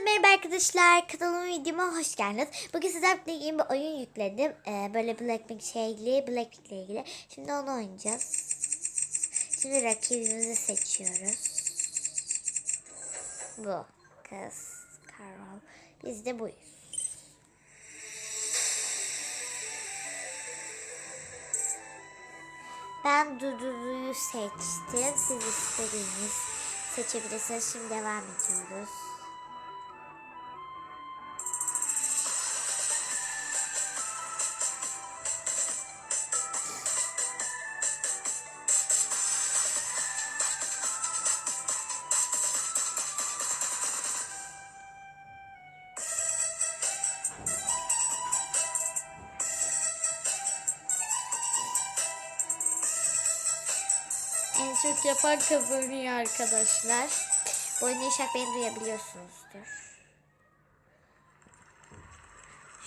Hepinize merhaba arkadaşlar. Kanalıma videoma hoş geldiniz. Bugün sizlerle yeni bir oyun yükledim. Ee, böyle Blackpink şeyli, Blackpink ile ilgili. Şimdi onu oynayacağız. Şimdi rakibimizi seçiyoruz. Bu kız Carol. Biz de buyuz. Ben Dudu'yu seçtim. Siz istediğiniz seçebilirsiniz. Şimdi devam ediyoruz. En çok yapan kazanıyor arkadaşlar. Bu oyunu inşallah beni duyabiliyorsunuzdur.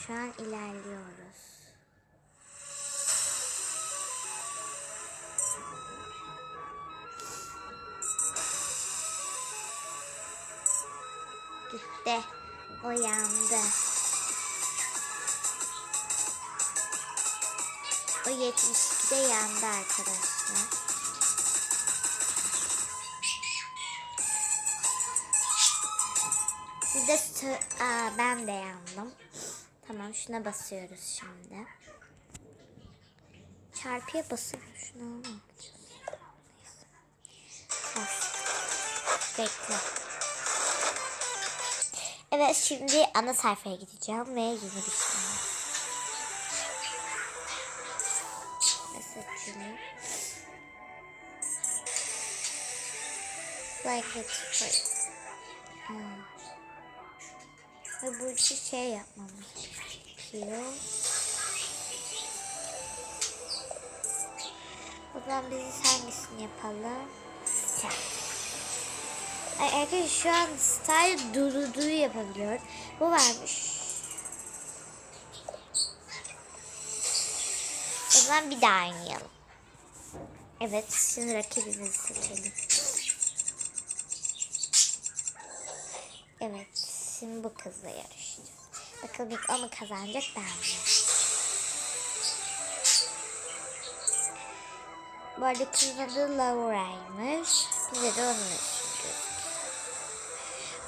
Şu an ilerliyoruz. Gitti. Uyandı. O 72'de yandı arkadaşlar. Siz de Aa, ben de yandım. Tamam şuna basıyoruz şimdi. Çarpıya basıyorum. Şuna ne. Bekle. Evet şimdi ana sayfaya gideceğim ve yeni bir şey. Şunu. Like it. Hmm. Ve bu iki şey yapmamız gerekiyor. O zaman biz hangisini yapalım? Ay arkadaşlar şu an style duruduğu yapabiliyor. Bu varmış. O zaman bir daha oynayalım. Evet şimdi rakibimizi seçelim. Evet. Şimdi bu kızla yarışacağız. Bakalım ilk o mu kazanacak ben mi? Bu arada kızın adı Laura'ymış. Bize de onun ismi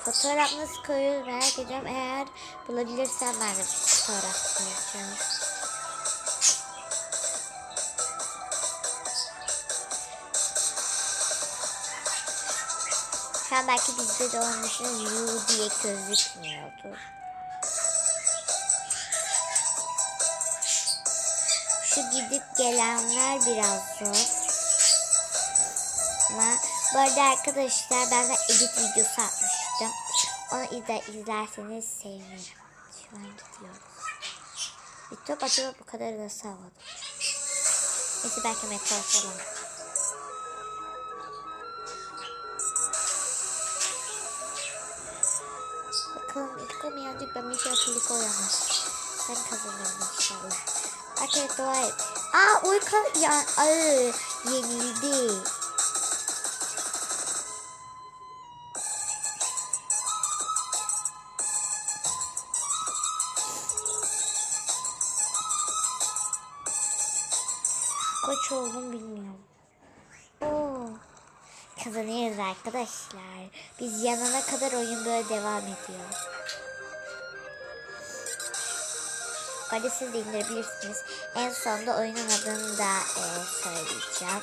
Fotoğraf nasıl koyuyoruz merak ediyorum. Eğer bulabilirsem ben de fotoğraf koyacağım. Şu belki bizde de olmuşuz U diye gözükmüyordu. Şu gidip gelenler biraz zor. Ama bu arada arkadaşlar ben de edit videosu atmıştım. Onu izle, izlerseniz sevinirim. Şu an gidiyoruz. YouTube acaba bu kadar da sağladı. Neyse belki metro falan. Bakalım ilk olmayacak ben bir şey akıllık olamaz. Ben kazanırım inşallah. Arkadaşlar dua et. Aa uyku ya ay, yenildi. Kaç oldum bilmiyorum. Oo. Kazanıyoruz arkadaşlar. Biz yanana kadar oyun böyle devam ediyor. Hadi siz de indirebilirsiniz. En sonunda oyunun adını da e, söyleyeceğim.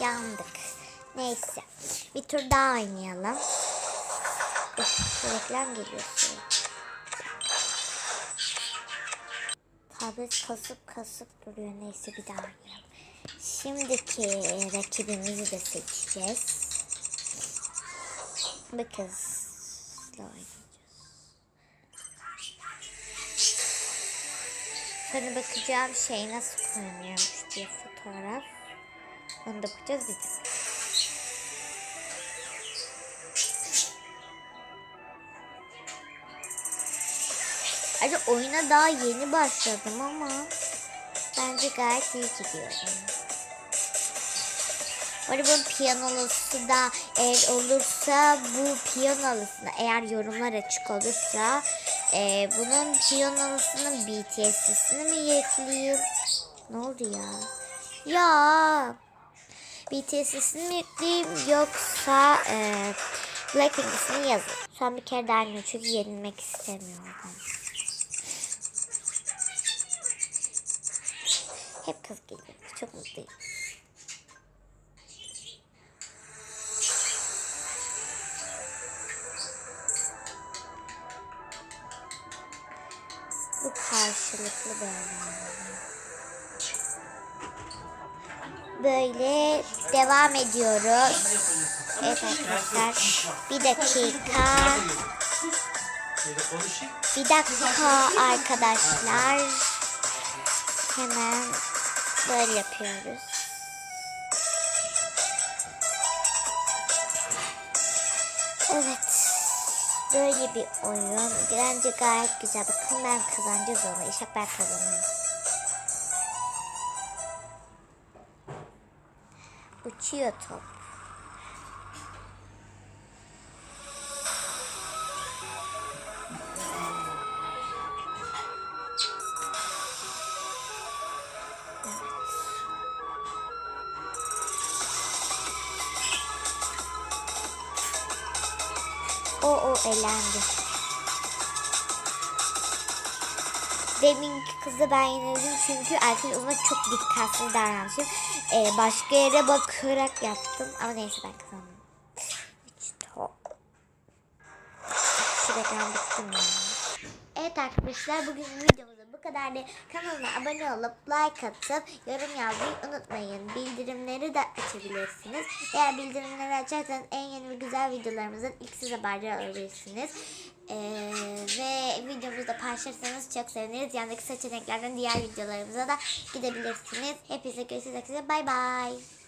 Yandık. Neyse. Bir tur daha oynayalım. Uf, reklam geliyor. Tablet kasıp kasıp duruyor. Neyse bir daha oynayalım. Şimdiki rakibimizi de seçeceğiz. Bir kızla oynayacağız. Bakacağım şey nasıl koyuluyormuş diye fotoğraf. Onu da bakacağız de. Acaba oyuna daha yeni başladım ama bence gayet iyi gidiyorum. Bunun piyanolusu da eğer olursa bu piyanolosuna eğer yorumlar açık olursa e, bunun piyanolusunu BTS'sini mi yükleyeyim? Ne oldu ya? Ya BTS'sini mi yükleyeyim yoksa e, Blackpink'sini yazın. Son bir kere daha dinliyorum çünkü yenilmek istemiyorum. Hep kız geliyor. Çok mutluyum. Bu karşılıklı böyle. Böyle devam ediyoruz. Evet arkadaşlar. Bir dakika. Bir dakika arkadaşlar. Hemen böyle yapıyoruz. Evet. Böyle bir oyun. Bence gayet güzel. Bakın ben kazanacağız onu. İnşallah ben kazanırım. Uçuyor top. Elendi. Deminki kızı ben yenildim çünkü erkek ona çok dikkatsiz davranmışım. Ee, başka yere bakarak yaptım ama neyse ben kazandım. Şuradan bittim ya. Evet arkadaşlar bugün videomuzda kadar. Kanalıma abone olup like atıp yorum yazmayı unutmayın. Bildirimleri de açabilirsiniz. Eğer bildirimleri açarsanız en yeni ve güzel videolarımızın ilk size haberdar olabilirsiniz. Ee, ve videomuzu da paylaşırsanız çok seviniriz. Yandaki seçeneklerden diğer videolarımıza da gidebilirsiniz. Hepinize görüşürüz. Bay bay.